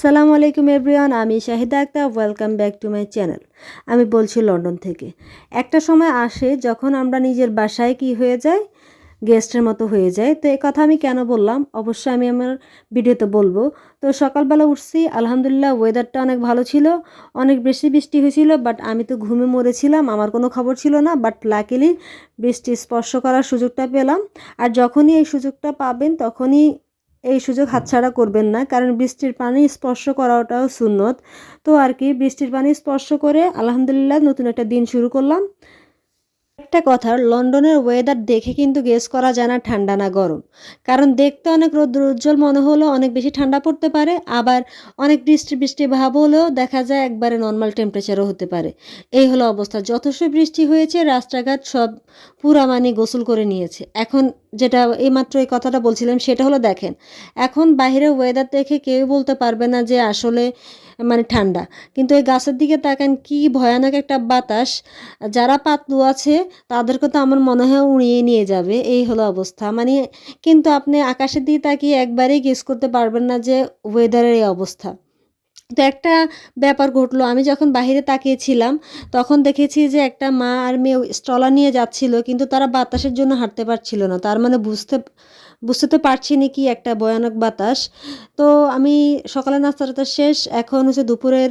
আসসালামু আলাইকুম এভরিওয়ান, আমি Shahida Akhtar welcome back to my channel আমি বলছি লন্ডন থেকে। একটা সময় আসে যখন আমরা নিজের বাসায় কি হয়ে যায়? গেস্টের মতো হয়ে যায়। তো এই কথা আমি কেন বললাম? অবশ্যই আমি আমার ভিডিওতে বলব। তো সকালবেলা উঠছি, আলহামদুলিল্লাহ ওয়েদারটা অনেক ভালো ছিল। অনেক বেশি বৃষ্টি হয়েছিল বাট আমি তো ঘুমে মরেছিলাম, আমার কোনো খবর ছিল না। বাট লাকিলি বৃষ্টি স্পর্শ করার সুযোগটা পেলাম। আর যখনই এই সুযোগটা পাবেন, তখনই এই সুযোগ হাতছাড়া করবেন না, কারণ বৃষ্টির পানি স্পর্শ করাটাও সুন্নত। তো আর কি, বৃষ্টির পানি স্পর্শ করে আলহামদুলিল্লাহ নতুন একটা দিন শুরু করলাম। একটা কথা, লন্ডনের ওয়েদার দেখে কিন্তু গেস করা যায় না ঠান্ডা না গরম। কারণ দেখতে অনেক রৌদ্র উজ্জ্বল মনে হলো অনেক বেশি ঠান্ডা পড়তে পারে, আবার অনেক বৃষ্টি বৃষ্টি ভাব হলেও দেখা যায় একবারে নর্মাল টেম্পারেচারও হতে পারে। এই হলো অবস্থা। যথেষ্ট বৃষ্টি হয়েছে, রাস্তাঘাট সব পুরা মানে গোসল করে নিয়েছে। এখন যেটা এইমাত্র এই কথাটা বলছিলাম, সেটা হলো দেখেন, এখন বাইরে ওয়েদার দেখে কেউ বলতে পারবে না যে আসলে মানে ঠান্ডা। কিন্তু এই গাছের দিকে তাকান, কি ভয়ানক একটা বাতাস। যারা পাতলু আছে, তাদেরকে তো আমার মনে হয় উড়িয়ে নিয়ে যাবে। এই হলো অবস্থা। মানে কিন্তু আপনি আকাশের দিকে তাকিয়ে একবারেই গেস করতে পারবেন না যে ওয়েদারের এই অবস্থা। তো একটা ব্যাপার ঘটলো। আমি যখন বাহিরে তাকিয়েছিলাম, তখন দেখেছি যে একটা মা আর মেয়ে স্ট্রলার নিয়ে যাচ্ছিল, কিন্তু তারা বাতাসের জন্য হাঁটতে পারছিল না। তার মানে বুঝতে বুঝতে তো পারছি না কি একটা ভয়ানক বাতাস। তো আমি সকালে নাস্তাটা শেষ, এখন হচ্ছে দুপুরের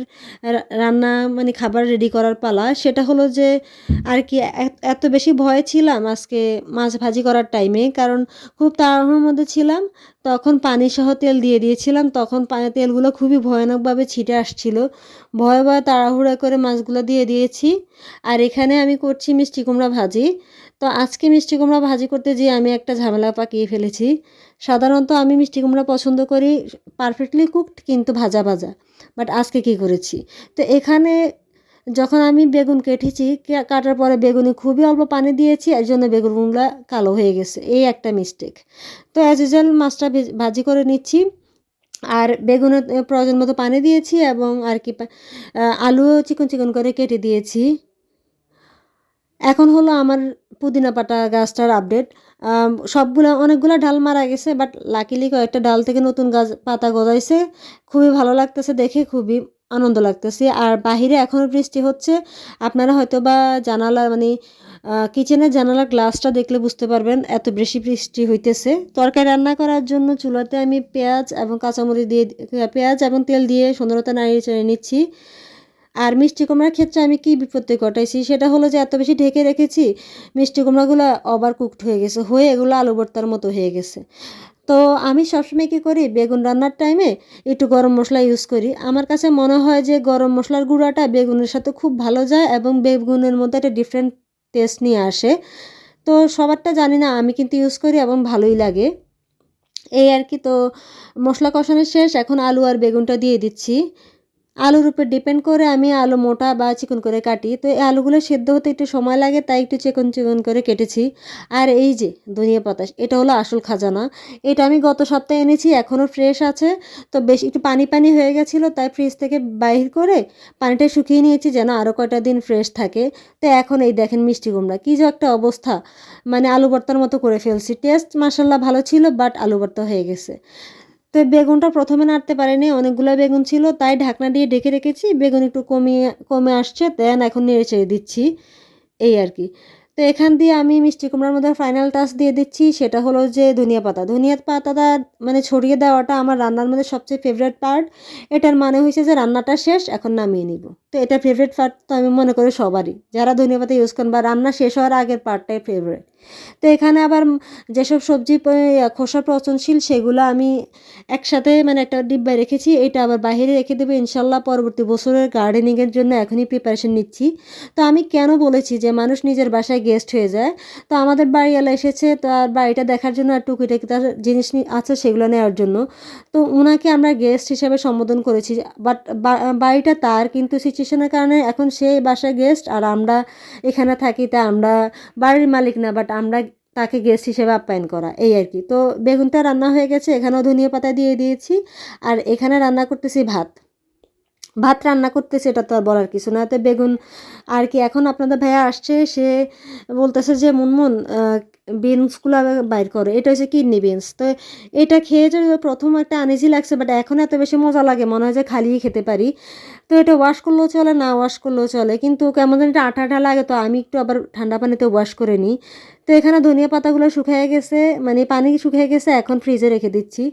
রান্না মানে খাবার রেডি করার পালা। সেটা হলো যে, আর কি এত বেশি ভয়ে ছিলাম আজকে মাছ ভাজি করার টাইমে কারণ খুব তাড়াহুড়োর মধ্যে ছিলাম। তখন পানি সহ তেল দিয়ে দিয়েছিলাম, তখন পানি তেলগুলো খুবই ভয়ানকভাবে ছিটে আসছিল। ভয়ে ভয়ে তাড়াহুড়ো করে মাছগুলো দিয়ে দিয়েছি। আর এখানে আমি করছি মিষ্টি কুমড়া ভাজি। তো আজকে মিষ্টি কুমড়া ভাজি করতে যেয়ে আমি একটা ঝামেলা পাকিয়ে ফেলেছি। সাধারণত আমি মিষ্টি কুমড়া পছন্দ করি পারফেক্টলি কুকড কিন্তু ভাজা ভাজা, বাট আজকে কি করেছি? তো এখানে যখন আমি বেগুন কেটেছি কাটার পরে বেগুনে খুবই অল্প পানি দিয়েছি, এর জন্য বেগুনগুলো কালো হয়ে গেছে। এই একটা মিস্টেক তো অ্যাজ ইউজুয়াল মাছটা ভাজি করে নিচ্ছি। আর বেগুনের প্রয়োজন মতো পানি দিয়েছি এবং আর কি আলুও চিকন চিকন করে কেটে দিয়েছি। এখন হলো আমার পুদিনা পাতা গাছটার আপডেট সবগুলো অনেকগুলো ডাল মারা গেছে বাট লাকিলি কয়েকটা ডাল থেকে নতুন গাছ, পাতা গজাইছে। খুবই ভালো লাগতেছে দেখে, খুবই আনন্দ লাগতেছে। আর বাহিরে এখনও বৃষ্টি হচ্ছে। আপনারা হয়তো বা জানালা মানে কিচেনের জানালার গ্লাসটা দেখলে বুঝতে পারবেন এত বেশি বৃষ্টি হইতেছে। তরকারি রান্না করার জন্য চুলাতে আমি পেঁয়াজ এবং কাঁচামরিচ দিয়ে, পেঁয়াজ এবং তেল দিয়ে সুন্দরতা নাড়িয়ে নিচ্ছি। আর মিষ্টি কুমড়ার ক্ষেত্রে আমি কি বিপত্তি ঘটাইছি? সেটা হলো যে এত বেশি ঢেকে রেখেছি, মিষ্টি কুমড়াগুলো ওভার কুকড হয়ে গেছে, হয়ে এগুলো আলু ভর্তার মতো হয়ে গেছে। তো আমি সবসময় কী করি? বেগুন রান্নার টাইমে একটু গরম মশলা ইউজ করি। আমার কাছে মনে হয় যে গরম মশলার গুঁড়াটা বেগুনের সাথে খুব ভালো যায় এবং বেগুনের মধ্যে একটা ডিফারেন্ট টেস্ট নিয়ে আসে। তো সবারটা জানি না, আমি কিন্তু ইউজ করি এবং ভালোই লাগে। এই আর কি, তো মশলা কষানো শেষ, এখন আলু আর বেগুনটা দিয়ে দিচ্ছি। আলুর উপর ডিপেন্ড করে আমি আলু মোটা বা চিকন করে কাটি। তো এই আলুগুলো সেদ্ধ হতে একটু সময় লাগে, তাই একটু চিকন চিকন করে কেটেছি। আর এই যে ধনিয়া পাতা এটা হলো আসল খাজানা। এটা আমি গত সপ্তাহে এনেছি, এখনও ফ্রেশ আছে। তো বেশ একটু পানি পানি হয়ে গেছিল, তাই ফ্রিজ থেকে বাহির করে পানিটা শুকিয়ে নিয়েছি, যেন আরও কয়টা দিন ফ্রেশ থাকে। তো এখন এই দেখেন মিষ্টি কুমড়া, কী যে একটা অবস্থা। মানে আলু ভর্তার মতো করে ফেলছি। টেস্ট মাসাল্লাহ ভালো ছিল বাট আলু ভর্তা হয়ে গেছে। তো বেগুনটা প্রথমে নাড়তে পারিনি, অনেকগুলো বেগুন ছিল, তাই ঢাকনা দিয়ে ঢেকে রেখেছি, বেগুন একটু কমিয়ে, কমে আসছে, দেন এখন নেড়ে চেড়ে দিচ্ছি, এই আর কি। তো এখান দিয়ে আমি মিষ্টি কুমড়ার মধ্যে ফাইনাল টাচ দিয়ে দিচ্ছি, সেটা হলো যে ধনিয়া পাতা। ধনিয়া পাতাটা মানে ছড়িয়ে দেওয়াটা আমার রান্নার মধ্যে সবচেয়ে ফেভারেট পার্ট এটার মানে হয়েছে যে রান্নাটা শেষ, এখন নামিয়ে নিব। তো এটা ফেভারেট পার্ট তো আমি মনে করি সবারই, যারা ধনিয়া পাতা ইউজ করেন বা রান্না শেষ হওয়ার আগের পার্টটাই ফেভারেট তো এখানে আবার যেসব সবজি খোসা পচনশীল সেগুলো আমি একসাথে মানে একটা ডিব্বায় রেখেছি। এটা আবার বাইরে রেখে দেবো। ইনশাল্লাহ পরবর্তী বছরের গার্ডেনিংয়ের জন্য এখনই প্রিপারেশন নিচ্ছি। তো আমি কেন বলেছি যে মানুষ নিজের বাসায় গেস্ট হয়ে যায়? তো আমাদের বাড়িওয়ালা এসেছে। তার বাড়িটা দেখার জন্য আর টুকিটাকি তার জিনিস আছে সেগুলো নেওয়ার জন্য। তো ওনাকে আমরা গেস্ট হিসেবে সম্বোধন করেছি। বাট বাড়িটা তার, কিন্তু সিচুয়েশনের কারণে এখন সেই বাসায় গেস্ট আর আমরা এখানে থাকি। তা আমরা বাড়ির মালিক না। বাট আমরা তাকে গেস্ট হিসেবে আপ্যায়ন করা, এই আর কি। তো বেগুনটা রান্না হয়ে গেছে, এখানেও ধনিয়া পাতা দিয়ে দিয়েছি। আর এখানে রান্না করতেছি ভাত। ভাত রান্না করতেছে, এটা তো আর বলার কিছু না। তো বেগুন আর কি এখন আপনাদের ভাইয়া আসছে, সে বলতেছে যে, মুনমুন বিনসগুলো বাইর করো। এটা হচ্ছে কিডনি বিনস তো এটা খেয়ে যে প্রথম একটা আনিজি লাগছে বাট এখন এত বেশি মজা লাগে, মনে হয় যে খালিই খেতে পারি। তো এটা ওয়াশ করলেও চলে, না ওয়াশ করলেও চলে। কিন্তু কেমন যেন এটা আঠা আঠা লাগে, তো আমি একটু আবার ঠান্ডা পানিতে ওয়াশ করে নিই। তো এখানে ধনিয়া পাতাগুলো শুকিয়ে গেছে মানে পানি শুকিয়ে গেছে, এখন ফ্রিজে রেখে দিচ্ছি।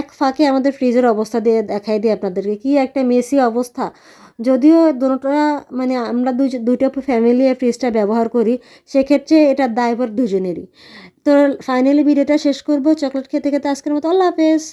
এক ফাঁকে আমাদের ফ্রিজের অবস্থা দিয়ে দেখাই দিই আপনাদেরকে। কি একটা মেসি অবস্থা। যদিও দুটোটা মানে আমরা দুই দুইটা ফ্যামিলি ফ্রিজটা ব্যবহার করি, সেক্ষেত্রে এটা দায়ভার দুজনেরই। তো ফাইনালি ভিডিওটা শেষ করব। চকলেট খেতে খেতে আজকের মতো আল্লাহ হাফেজ।